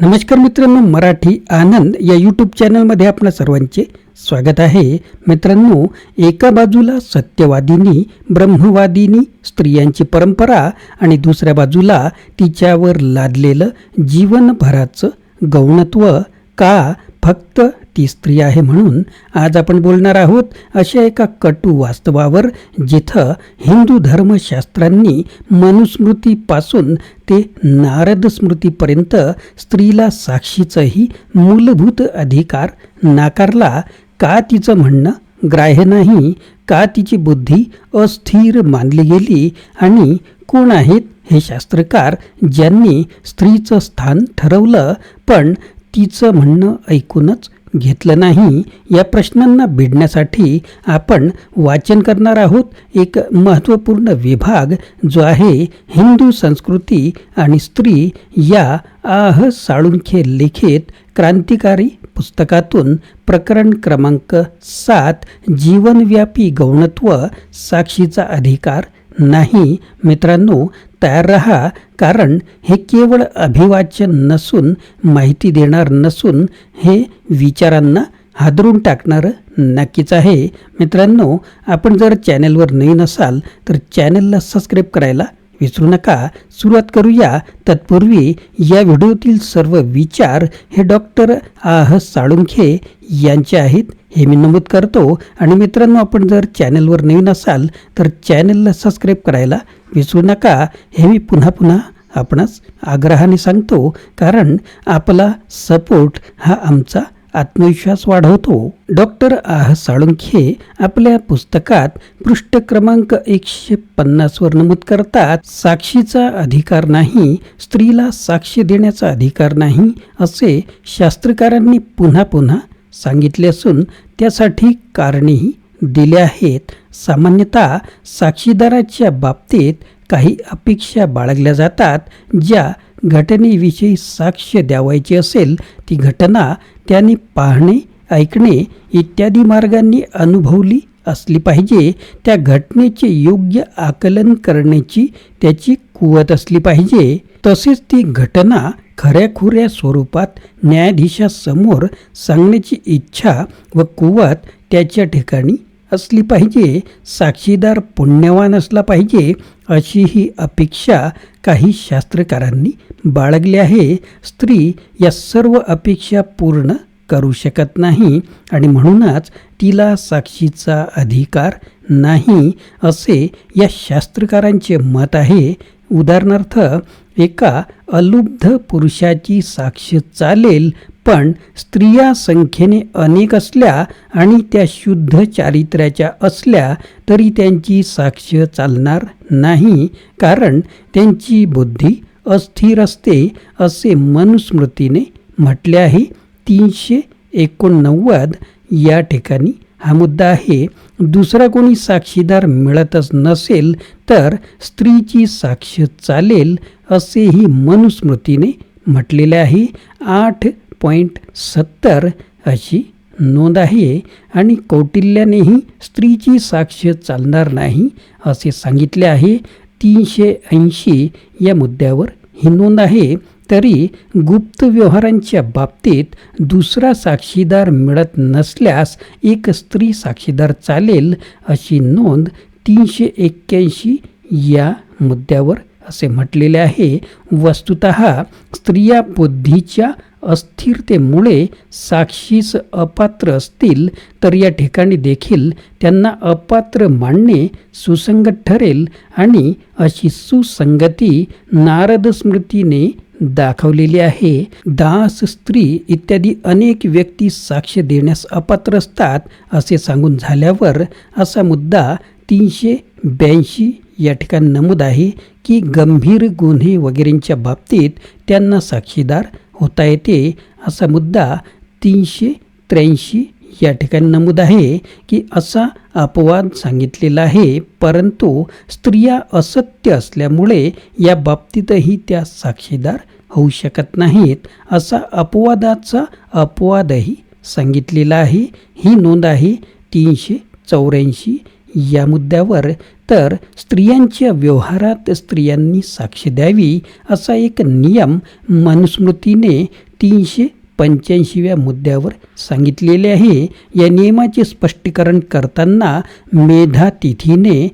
नमस्कार मित्रांनो मराठी आनंद या यूट्यूब चॅनलमध्ये आपणा सर्वांचे स्वागत आहे. मित्रांनो एका बाजूला सत्यवादिनी ब्रह्मवादिनी स्त्रियांची परंपरा आणि दुसऱ्या बाजूला तिच्यावर लादलेलं जीवनभराचं गौणत्व का फक्त ती स्त्री आहे म्हणून आज आपण बोलणार आहोत अशा एका कटू वास्तवावर जिथं हिंदू धर्मशास्त्रांनी मनुस्मृतीपासून ते नारद स्मृतीपर्यंत स्त्रीला साक्षीचंही मूलभूत अधिकार नाकारला का तिचं म्हणणं ग्राह्य नाही का तिची बुद्धी अस्थिर मानली गेली आणि कोण आहेत हे शास्त्रकार ज्यांनी स्त्रीचं स्थान ठरवलं पण तिचं म्हणणं ऐकूनच घेतलं नाही या प्रश्नांना भिडण्यासाठी आपण वाचन करणार आहोत एक महत्त्वपूर्ण विभाग जो आहे हिंदू संस्कृती आणि स्त्री या आह साळुंखे लिखित क्रांतिकारी पुस्तकातून प्रकरण क्रमांक सात जीवनव्यापी गौणत्व साक्षीचा अधिकार नाही. मित्रांनो तयार रहा कारण हे केवळ अभिवाच्य नसून माहिती देणार नसून हे विचारांना हादरून टाकणारं नक्कीच आहे. मित्रांनो आपण जर चॅनलवर नवीन असाल तर चॅनलला सबस्क्राईब करायला विसरू नका. सुरुवात करूया. तत्पूर्वी या व्हिडिओतील सर्व विचार हे डॉक्टर आह साळुंखे यांचे आहेत. हे मी नमूद करतो. आणि मित्रांनो आपण जर चॅनलवर नवीन असाल तर चॅनलला सबस्क्राईब करायला विसरू नका. हे मी पुन्हा पुन्हा आपणास आग्रहाने सांगतो. कारण आपला सपोर्ट हा आमचा आत्मविश्वास वाढवतो. डॉक्टर आह साळुंखे आपल्या पुस्तकात पृष्ठ क्रमांक एकशे पन्नासवर नमूद करतात साक्षीचा अधिकार नाही स्त्रीला साक्षी देण्याचा अधिकार नाही असे शास्त्रकारांनी पुन्हा पुन्हा सांगितले असून त्यासाठी कारणेही दिले आहेत. सामान्यतः साक्षीदाराच्या बाबतीत काही अपेक्षा बाळगल्या जातात ज्या घटनेविषयी साक्ष द्यावायची असेल ती घटना त्यांनी पाहणे ऐकणे इत्यादी मार्गांनी अनुभवली असली पाहिजे. त्या घटनेचे योग्य आकलन करण्याची त्याची कुवत असली पाहिजे. तसेच ती घटना खऱ्याखुऱ्या स्वरूपात न्यायाधीशासमोर सांगण्याची इच्छा व कुवत त्याच्या ठिकाणी असली पाहिजे साक्षीदार पुण्यवान असला पाहिजे अशी ही अपेक्षा काही शास्त्रकारांनी बाळगली आहे. स्त्री या सर्व अपेक्षा पूर्ण करू शकत नाही आणि म्हणूनच तिला साक्षीचा अधिकार नाही असे या शास्त्रकारांचे मत आहे. उदाहरणार्थ एका अलुब्ध पुरुषाची साक्ष चालेल पण स्त्रिया संख्येने अनेक असल्या आणि त्या शुद्ध चारित्र्याच्या असल्या तरी त्यांची साक्ष चालणार नाही कारण त्यांची बुद्धी अस्थिर असते असे मनुस्मृतीने म्हटले आहे. तीनशे एकोणनव्वद या ठिकाणी हा मुद्दा आहे. दुसरा कोणी साक्षीदार मिळतच नसेल तर स्त्रीची साक्ष चालेल असेही मनुस्मृतीने म्हटलेले आहे. आठ पॉईंट सत्तर अशी नोंद आहे आणि कौटिल्यानेही स्त्रीची साक्ष चालणार नाही असे सांगितले आहे. तीनशे ऐंशी या मुद्द्यावर ही नोंद आहे. तरी गुप्त व्यवहारांच्या बाबतीत दुसरा साक्षीदार मिळत नसल्यास एक स्त्री साक्षीदार चालेल अशी नोंद तीनशे एक्क्याऐंशी या मुद्द्यावर असे म्हटलेले आहे. वस्तुत स्त्रिया बुद्धीच्या अस्थिरतेमुळे साक्षीस अपात्र असतील तर या ठिकाणी देखील त्यांना अपात्र मानणे सुसंगत ठरेल आणि अशी सुसंगती नारद स्मृतीने दाखवलेली आहे. दास स्त्री इत्यादी अनेक व्यक्ती साक्ष देण्यास अपात्र असतात असे सांगून झाल्यावर असा मुद्दा तीनशे ब्याऐंशी या ठिकाणी नमूद आहे की गंभीर गुन्हे वगैरेंच्या बाबतीत त्यांना साक्षीदार होता येते असा मुद्दा तीनशे त्र्याऐंशी या ठिकाणी नमूद आहे की असा अपवाद सांगितलेला आहे. परंतु स्त्रिया असत्य असल्यामुळे या बाबतीतही त्या साक्षीदार होऊ शकत नाहीत. असा अपवादाचा अपवादही सांगितलेला आहे. ही नोंद आहे तीनशे चौऱ्याऐंशी या मुद्द्यावर. तर स्त्रियांच्या व्यवहारात स्त्रियांनी साक्ष द्यावी असा एक नियम मनुस्मृतीने तीनशे पंच्याऐंशीव्या मुद्द्यावर सांगितलेले आहे. या नियमाचे स्पष्टीकरण करताना मेधा तिथीने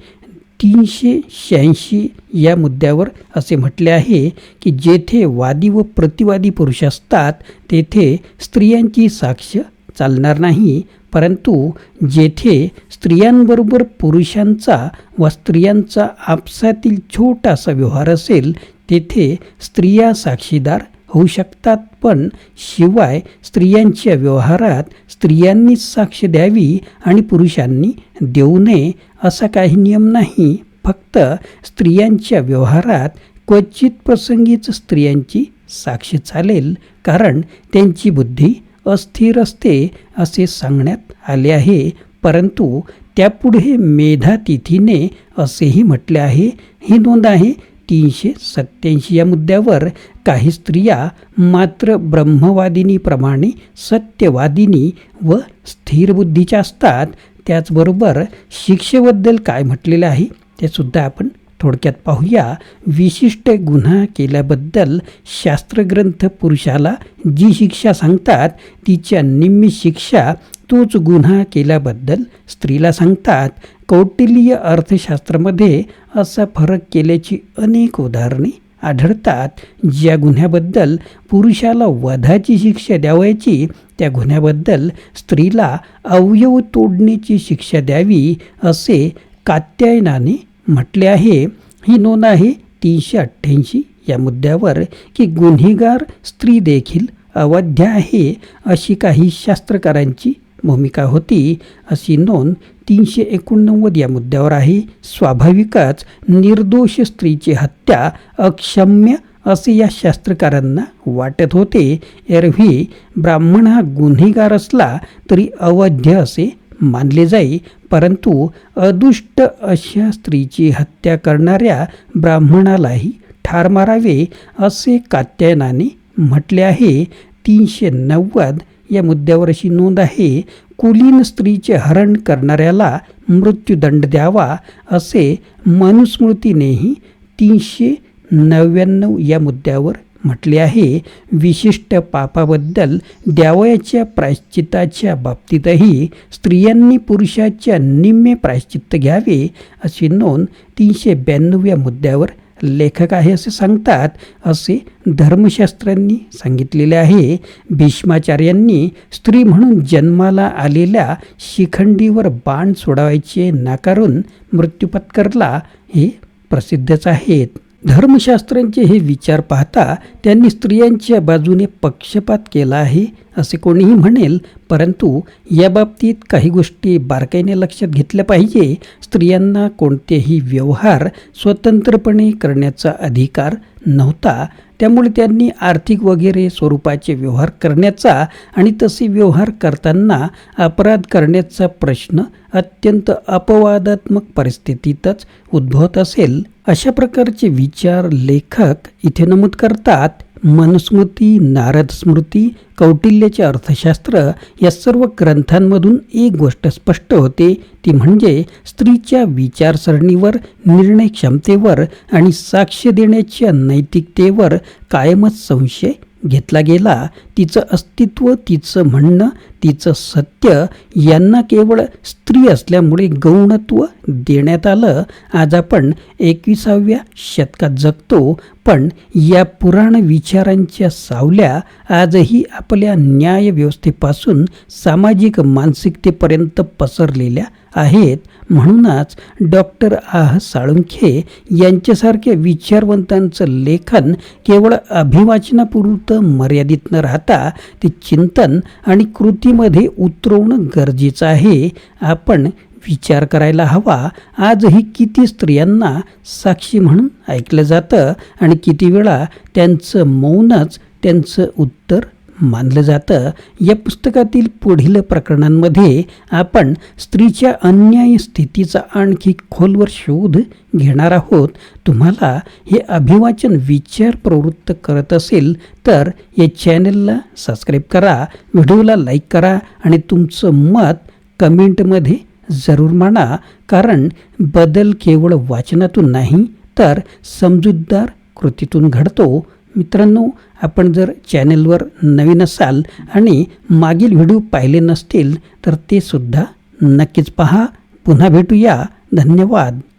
तीनशे शहाऐंशी या मुद्द्यावर असे म्हटले आहे की जेथे वादी व प्रतिवादी पुरुष असतात तेथे स्त्रियांची साक्ष चालणार नाही. परंतु जेथे स्त्रियांबरोबर पुरुषांचा व स्त्रियांचा आपसातील छोटासा व्यवहार असेल तेथे स्त्रिया साक्षीदार होऊ शकतात. पण शिवाय स्त्रियांच्या व्यवहारात स्त्रियांनीच साक्ष द्यावी आणि पुरुषांनी देऊ नये असा काही नियम नाही. फक्त स्त्रियांच्या व्यवहारात क्वचित प्रसंगीच स्त्रियांची साक्ष चालेल कारण त्यांची बुद्धी अस्थिर असते असे सांगण्यात आले आहे. परंतु त्यापुढे मेधा तिथीने असेही म्हटले आहे. ही नोंद आहे. तीनशे सत्याऐंशी या मुद्द्यावर काही स्त्रिया मात्र ब्रह्मवादिनीप्रमाणे सत्यवादिनी व स्थिर बुद्धीच्या असतात. त्याचबरोबर शिक्षेबद्दल काय म्हटलेलं आहे ते सुद्धा आपण थोडक्यात पाहूया. विशिष्ट गुन्हा केल्याबद्दल शास्त्रग्रंथ पुरुषाला जी शिक्षा सांगतात तिच्या निम्मी शिक्षा तोच गुन्हा केल्याबद्दल स्त्रीला सांगतात. कौटिल्य अर्थशास्त्रामध्ये असा फरक केल्याची अनेक उदाहरणे आढळतात. ज्या गुन्ह्याबद्दल पुरुषाला वधाची शिक्षा द्यावायची त्या गुन्ह्याबद्दल स्त्रीला अवयव तोडण्याची शिक्षा द्यावी असे कात्यायनाने म्हटले आहे. ही नोंद आहे तीनशे अठ्ठ्याऐंशी. या मुद्द्यावर की गुन्हेगार स्त्री देखील अवध्य आहे अशी काही शास्त्रकारांची भूमिका होती. अशी नोंद तीनशे एकोणनव्वद या मुद्द्यावर आहे. स्वाभाविकच निर्दोष स्त्रीची हत्या अक्षम्य असे या शास्त्रकारांना वाटत होते. एरव्ही ब्राह्मण हा गुन्हेगार असला तरी अवध्य असे मानले जाई परंतु अदुष्ट अशा स्त्रीची हत्या करणाऱ्या ब्राह्मणालाही ठार मारावे असे कात्यायनाने म्हटले आहे. तीनशे नव्वद या मुद्द्यावर अशी नोंद आहे. कुलीन स्त्रीचे हरण करणाऱ्याला मृत्यूदंड द्यावा असे मनुस्मृतीनेही तीनशे नव्याण्णव या मुद्द्यावर म्हटले आहे विशिष्ट पापाबद्दल द्यावयाच्या प्रायश्चिताच्या बाबतीतही स्त्रियांनी पुरुषाच्या निम्मे प्रायश्चित्त घ्यावे अशी नोंद तीनशे ब्याण्णव्या मुद्द्यावर लेखक आहे असे सांगतात असे धर्मशास्त्रांनी सांगितलेले आहे. भीष्माचार्यांनी स्त्री म्हणून जन्माला आलेल्या शिखंडीवर बाण सोडावायचे नाकारून मृत्यू पत्करला हे प्रसिद्धच आहेत. धर्मशास्त्रांचे हे विचार पाहता त्यांनी स्त्रियांच्या बाजूने पक्षपात केला आहे असे कोणीही म्हणेल. परंतु या बाबतीत काही गोष्टी बारकाईने लक्षात घेतल्या पाहिजे. स्त्रियांना कोणतेही व्यवहार स्वतंत्रपणे करण्याचा अधिकार नव्हता. त्यामुळे त्यांनी आर्थिक वगैरे स्वरूपाचे व्यवहार करण्याचा आणि तसे व्यवहार करताना अपराध करण्याचा प्रश्न अत्यंत अपवादात्मक परिस्थितीतच उद्भवत असेल अशा प्रकारचे विचार लेखक इथे नमूद करतात. मनुस्मृती नारद स्मृती कौटिल्याचे अर्थशास्त्र या सर्व ग्रंथांमधून एक गोष्ट स्पष्ट होते. ती म्हणजे स्त्रीच्या विचारसरणीवर निर्णय क्षमतेवर आणि साक्ष देण्याच्या नैतिकतेवर कायमच संशय घेतला गेला तिचं अस्तित्व तिचं म्हणणं तिचं सत्य यांना केवळ स्त्री असल्यामुळे गौणत्व देण्यात आलं. आज आपण एकविसाव्या शतकात जगतो पण या पुराण विचारांच्या सावल्या आजही आपल्या न्यायव्यवस्थेपासून सामाजिक मानसिकतेपर्यंत पसरलेल्या आहेत. म्हणूनच डॉक्टर आह साळुंखे यांच्यासारख्या विचारवंतांचं लेखन केवळ अभिवाचनापुरतं मर्यादित न राहता ते चिंतन आणि कृतीमध्ये उतरवणं गरजेचं आहे. आपण विचार करायला हवा. आजही किती स्त्रियांना साक्षी म्हणून ऐकलं जातं आणि किती वेळा त्यांचं मौनच त्यांचं उत्तर मानलं जातं. या पुस्तकातील पुढील प्रकरणांमध्ये आपण स्त्रीच्या अन्याय स्थितीचा आणखी खोलवर शोध घेणार आहोत. तुम्हाला हे अभिवाचन विचार प्रवृत्त करत असेल तर या चॅनलला सबस्क्राईब करा व्हिडिओला लाईक करा आणि तुमचं मत कमेंटमध्ये जरूर मांडा. कारण बदल केवळ वाचनातून नाही तर समजूतदार कृतीतून घडतो. मित्रांनो आपण जर चॅनेलवर नवीन असाल आणि मागील व्हिडिओ पाहिले नसतील तर ते सुद्धा नक्कीच पहा. पुन्हा भेटूया. धन्यवाद.